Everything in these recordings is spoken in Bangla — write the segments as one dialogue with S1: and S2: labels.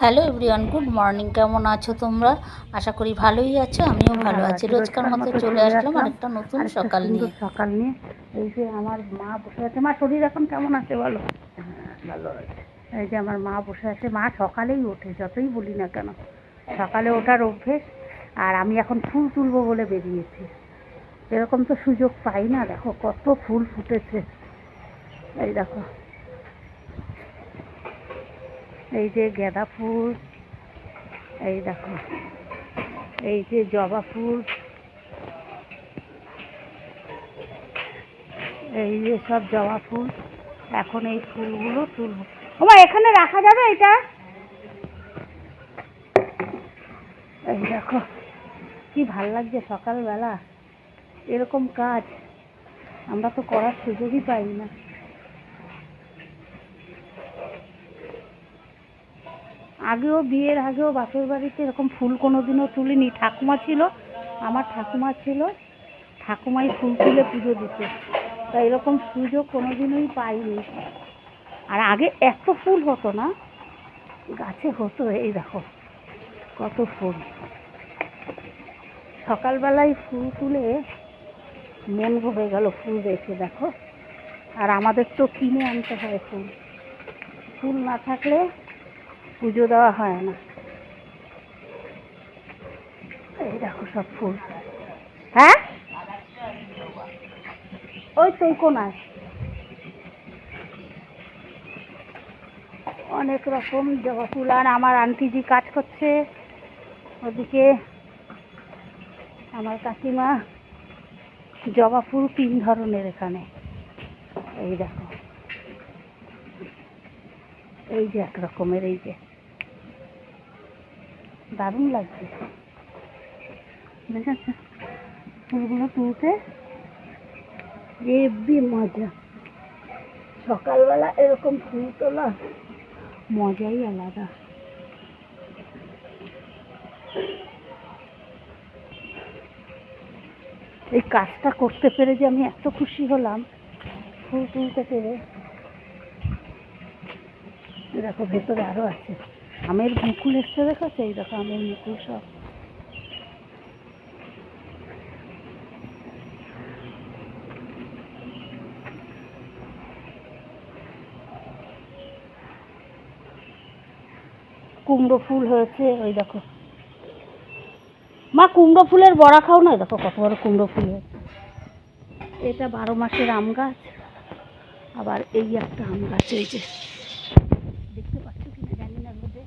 S1: Hello everyone good morning. কেমন আছো তোমরা? আশা করি ভালোই আছো আমিও ভালো আছি। রোজকার মতো চলে আসলাম আরেকটা নতুন সকাল নিয়ে।
S2: সকাল নিয়ে। এই যে আমার মা বসে আছে। মা শরীর এখন কেমন আছে বলো? ভালো আছে। এই যে আমার মা বসে আছে। মা সকালেই ওঠে যতই বলি না কেন। সকালে ওঠার অভ্যেস আর আমি এখন ফুল তুলবো বলে বেরিয়েছি। এরকম তো সুযোগ পাই না দেখো কত ফুল ফুটেছে। এই দেখো এই যে গাঁদা ফুল, এই দেখো, এই যে জবা ফুল, এই যে সব জবা ফুল, এখন এই ফুলগুলো তুলবো। ওমা, এখানে রাখা যাবে এটা? এই দেখো, কি ভালো লাগছে সকালবেলা। এরকম কাজ, আমরা তো করার সুযোগই পাই না। আগেও বিয়ের আগেও বাপের বাড়িতে এরকম ফুল কোনো কোনোদিনও তুলিনি। ঠাকুমা ছিল, আমার ঠাকুমা ছিল, ঠাকুমাই ফুল তুলে পুজো দিত। তা এরকম সুযোগ কোনোদিনই পাইনি। আর আগে এত ফুল হতো না, গাছে হতো, এই দেখো, কত ফুল। সকালবেলায় ফুল তুলে মন ভরে গেল ফুল দেখে, দেখো। আর আমাদের তো কিনে আনতে হয় ফুল। ফুল না থাকলে পুজো দেওয়া হয় না। এই দেখো সব ফুল। হ্যাঁ? ওই তো কোনায়। অনেক রকম জবা ফুল, আর আমার আন্টিজি কাজ করছে। ওদিকে আমার কাকিমা জবা ফুল তিন ধরনের এখানে। এই দেখো। এই যে এক রকমের, এই যে। দারুণ লাগছে। ফুলগুলো তুলতে হেব্বি মজা। সকালবেলা এরকম ফুল তোলা মজাই আলাদা। এই কাজটা করতে পেরে যে আমি এত খুশি হলাম ফুল তুলতে পেরে। দেখো, ভেতরে আরও আছে। আমের মুকুল এসছে দেখেছ এই দেখো আমের মুকুল সব। কুমড়ো ফুল হয়েছে, ওই দেখো। মা, কুমড়ো ফুলের বড়া খাও না? দেখো কত বড় কুমড়ো ফুল হয়েছে। এটা বারো মাসের আম গাছ, আবার এই একটা আম গাছ, এই যে দেখতে পাচ্ছ কিনা জানি না রোদে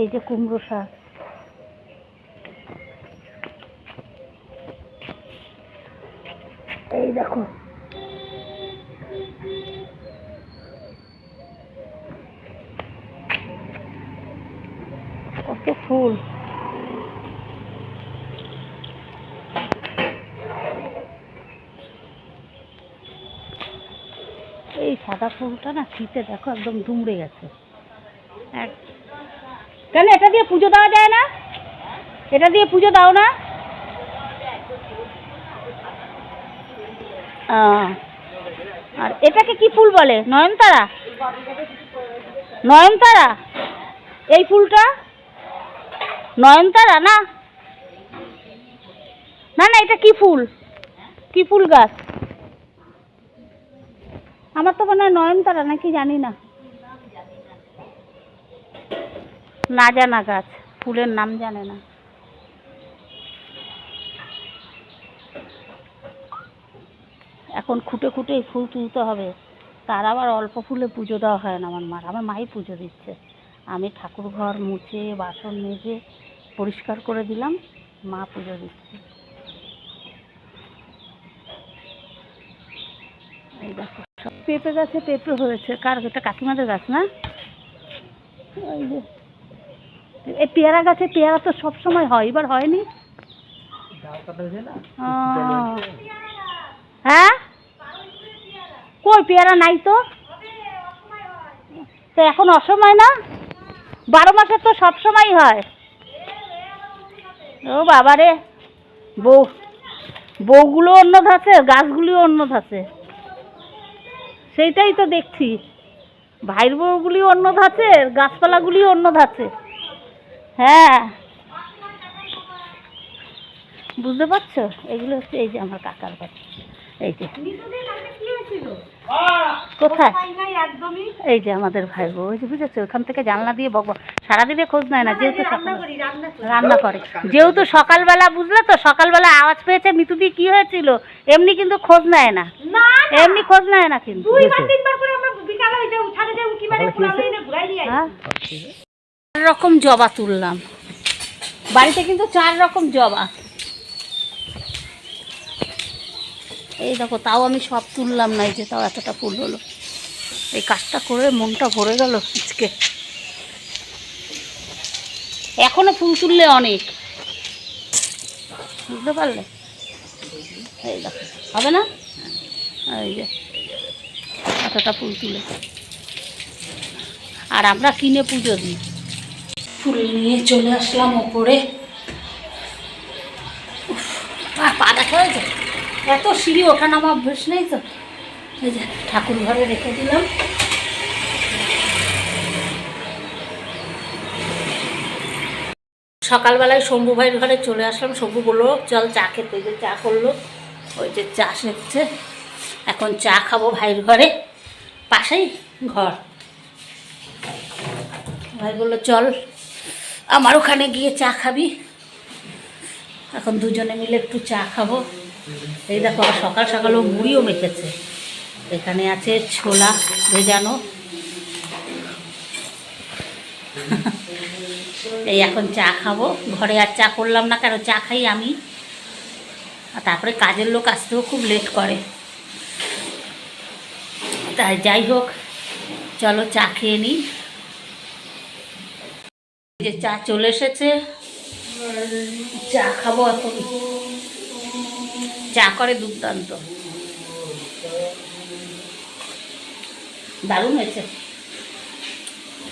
S2: এই যে কুমড়ো শাক। এই দেখো। কত ফুল। এই সাদা ফুলটা না শীতে দেখো একদম দুমড়ে গেছে। এক কেন এটা দিয়ে পুজো দেওয়া যায় না? এটা দিয়ে পুজো দাও না? আর এটাকে কি ফুল বলে? নয়নতারা? নয়নতারা? এই ফুলটা? নয়নতারা না? না না, এটা কি ফুল? কি ফুল গাছ? আমার তো মনে হয় নয়নতারা নাকি জানি না। না জানা গাছ, ফুলের নাম জানে না। এখন খুঁটে খুঁটে ফুল তুলতে হবে। তার আবার অল্প ফুলে পুজো দেওয়া হয় না আমার মার, আমার মাই পুজো দিচ্ছে। আমি ঠাকুর ঘর মুছে, বাসন মেজে পরিষ্কার করে দিলাম, মা পুজো দিচ্ছে। এই দেখো, সব পেঁপে গাছে পেঁপে হয়েছে। কার, এটা কাকিমাদের গাছ না? ওই যে। এই পেয়ারা গাছে পেয়ারা তো সব সময় হয় এবার হয়নি? হ্যাঁ? কই পেয়ারা নাই তো? তো এখন অসময় না? বারো মাসে তো সব সময় হয়। ও বাবারে বউ বউগুলো অন্য ধাঁচে গাছগুলিও অন্য ধাঁচে। সেইটাই তো দেখছি। ভাইয়ের বউগুলি অন্য ধাঁচে গাছপালাগুলি অন্য ধাঁচে। হ্যাঁ। বুঝতে পারছ? এগুলো হচ্ছে এই যে আমার কাকার বাড়ি। এই যে। কোথায়? এই যে আমাদের ভাই বউ ওই যে বুঝেছ? ওখান থেকে জানলা দিয়ে বকব সারাদিনে খোঁজ নেয় না যেহেতু রান্না করে যেহেতু সকালবেলা বুঝলে তো? সকালবেলা আওয়াজ পেয়েছে মিতুদি কি হয়েছিল? এমনি কিন্তু খোঁজ নেয় না। এমনি খোঁজ নেয় না কিন্তু। হ্যাঁ? রকম জবা তুললাম। বাড়িতে কিন্তু চার রকম জবা। এই দেখো, তাও আমি সব তুললাম না যে তাও এতটা ফুল হলো। এই কাজটা করে মনটা ভরে গেল আজকে। এখনও ফুল তুললে অনেক। বুঝতে পারলে? এই দেখো, হবে না? এই যে, এতটা ফুল তুলে। আর আমরা কিনে পুজো দিই। ফুল নিয়ে চলে আসলাম ওপরে। পা দেখা হয়েছে? এত সিঁড়ি ওঠা নামা অভ্যেস নেই তো। এই যে, ঠাকুর ঘরে রেখে দিলাম। সকালবেলায় শম্ভু ভাইয়ের ঘরে চলে আসলাম। শম্ভু বলল, চল চা খেতে যে চা করল। ওই যে চা সেচ্ছে এখন চা খাব ভাইয়ের ঘরে, পাশেই ঘর। ভাই বলল, চল। আমার ওখানে গিয়ে চা খাবি। এখন দুজনে মিলে একটু চা খাব। এই দেখো সকাল সকাল ও মুড়িও মেখেছে। এখানে আছে ছোলা ভেজানো। এই এখন চা খাব। ঘরে আর চা করলাম না, কেন চা খাই আমি। আর তারপরে কাজের লোক আসতেও খুব লেট করে। তাই যাই হোক, চলো চা খেয়ে নিই। যে চা চলে এসেছে। চা খাব এখন। চা করে দুর্দান্ত। দারুণ হয়েছে।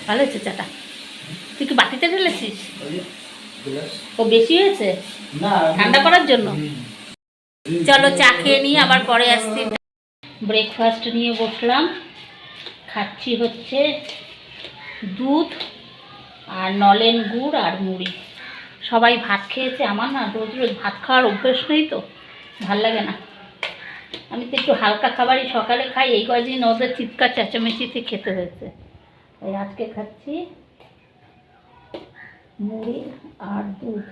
S2: ভালো হয়েছে চাটা। তুই কি বাটিতে ঢেলেছিস? ও বেশি হয়েছে? ঠান্ডা করার জন্য? চলো চা খেয়ে নিয়ে আবার পরে আসছি। ব্রেকফাস্ট নিয়ে বসলাম। খাচ্ছি হচ্ছে দুধ আর নলেন গুড় আর মুড়ি। সবাই ভাত খেয়েছে আমার না, রোজ রোজ ভাত খাওয়ার অভ্যেস নেই তো, ভালো লাগে না। আমি তো একটু হালকা খাবারই সকালে খাই, এই কদিন ওদের চিৎকার চেঁচামেচিতে খেতে হয়েছে। ওই আজকে খাচ্ছি মুড়ি আর দুধ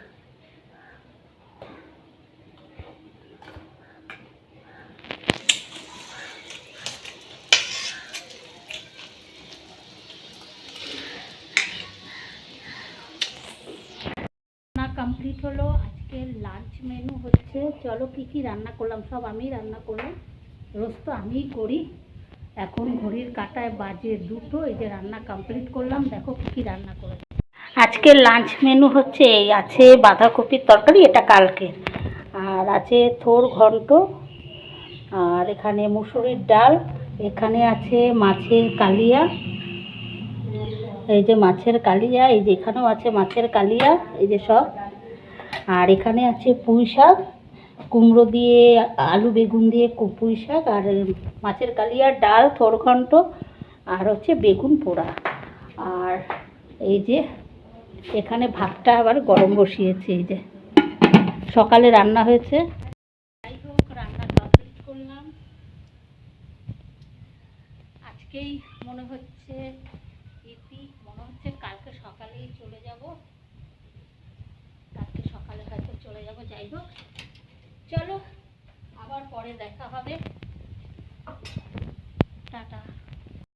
S2: রান্না কমপ্লিট হলো, আজকে লাঞ্চ মেনু হচ্ছে, চলো কি কি রান্না করলাম, সব আমি রান্না করলাম। রোজ তো আমিই করি। এখন ঘড়ির কাটায় বাজে দুটো, এই যে রান্না কমপ্লিট করলাম, দেখো কি কি রান্না করেছি আজকে লাঞ্চ মেনু হচ্ছে, এই আছে বাঁধাকপির তরকারি, এটা কালকে। আর আছে থোর ঘন্ট, আর এখানে মুসুরির ডাল, এখানে আছে মাছের কালিয়া। এই যে মাছের কালিয়া, এই যে এখানেও আছে মাছের কালিয়া, এই যে সব। আর এখানে আছে পুঁই শাক, কুমড়ো দিয়ে আলু, বেগুন দিয়ে পুঁই শাক, আর মাছের কালিয়া ডাল থোরঘণ্ট আর হচ্ছে বেগুন পোড়া। আর এই যে এখানে ভাতটা আবার গরম বসিয়েছে, এই যে সকালে রান্না হয়েছে। যাই হোক করলাম। আজকেই মনে হচ্ছে ইতি, মনে হচ্ছে কালকে সকালেই চলে যাব। সকালে হয়তো চলে যাব যাই হোক। চলো আবার পরে দেখা হবে। টাটা।